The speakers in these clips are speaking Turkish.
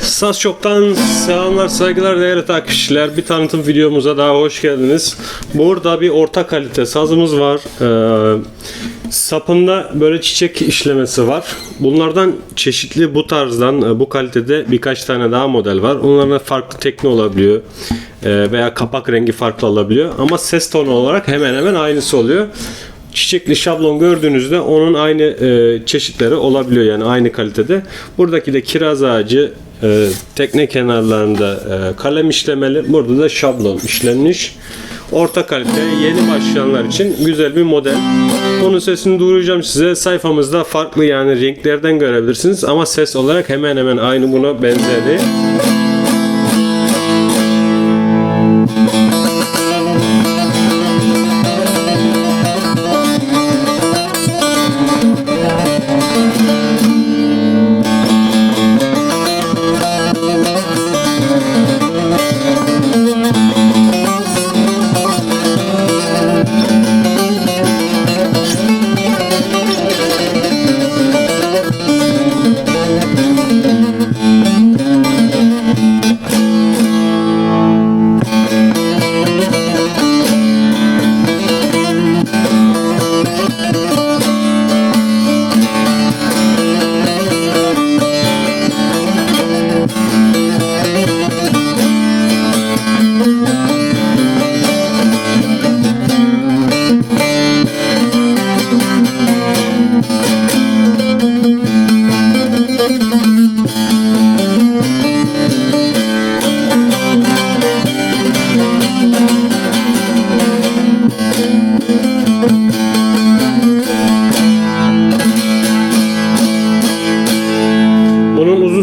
Saz Shop'tan selamlar, saygılar değerli takipçiler. Bir tanıtım videomuza daha hoş geldiniz. Burada bir orta kalite sazımız var. Ee, sapında böyle çiçek işlemesi var. Bunlardan çeşitli bu tarzdan, e, bu kalitede birkaç tane daha model var. Onların farklı tekne olabiliyor. Ee, veya kapak rengi farklı olabiliyor. Ama ses tonu olarak hemen hemen aynısı oluyor çiçekli şablon gördüğünüzde onun aynı e, çeşitleri olabiliyor yani aynı kalitede. Buradaki de kiraz ağacı e, tekne kenarlarında e, kalem işlemeli. Burada da şablon işlenmiş. Orta kalite yeni başlayanlar için güzel bir model. Onun sesini duyuracağım size. Sayfamızda farklı yani renklerden görebilirsiniz ama ses olarak hemen hemen aynı buna benzeri.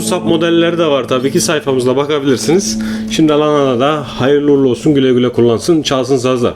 Sap modelleri de var tabii ki sayfamızda bakabilirsiniz. Şimdi alana da hayırlı uğurlu olsun güle güle kullansın çalsın sazlar.